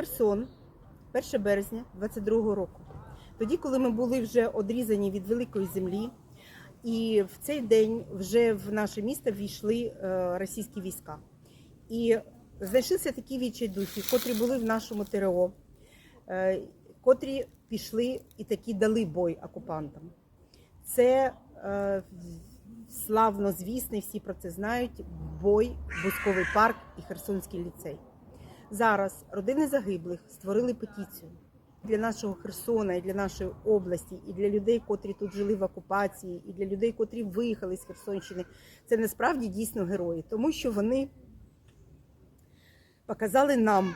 Херсон, 1 березня 22 року. Тоді, коли ми були вже одрізані від великої землі, і в цей день вже в наше місто війшли е, російські війська. І знайшлися такі відчайдухи, котрі були в нашому ТРО, е, котрі пішли і такі дали бой окупантам. Це е, славно звісний, всі про це знають. Бой, Бузьковий парк і Херсонський ліцей. Зараз родини загиблих створили петицію для нашого Херсона і для нашої області, і для людей, котрі тут жили в окупації, і для людей, котрі виїхали з Херсонщини. Це насправді дійсно герої, тому що вони показали нам,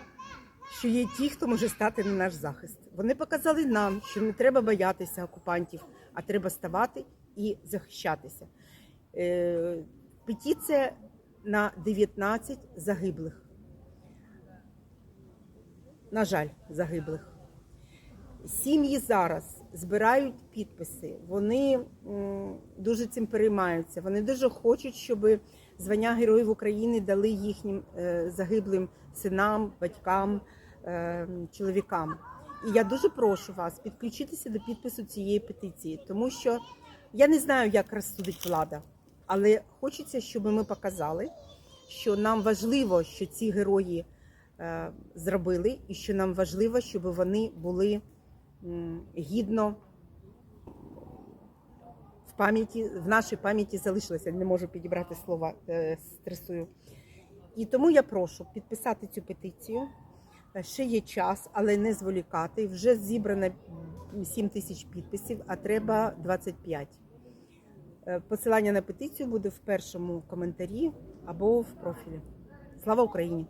що є ті, хто може стати на наш захист. Вони показали нам, що не треба боятися окупантів, а треба ставати і захищатися. Е, Петиція на 19 загиблих. На жаль, загиблих. Сім'ї зараз збирають підписи. Вони дуже цим переймаються. Вони дуже хочуть, щоб звання Героїв України дали їхнім е, загиблим синам, батькам, е, чоловікам. І я дуже прошу вас підключитися до підпису цієї петиції, тому що я не знаю, як розсудить влада, але хочеться, щоб ми показали, що нам важливо, що ці герої зробили, і що нам важливо, щоб вони були гідно в пам'яті, в нашій пам'яті залишилися. Не можу підібрати слова, е, стресую. І тому я прошу підписати цю петицію. Е, Ще є час, але не зволікати. Вже зібрано 7 тисяч підписів, а треба 25. Е, Посилання на петицію буде в першому коментарі або в профілі. Слава Україні!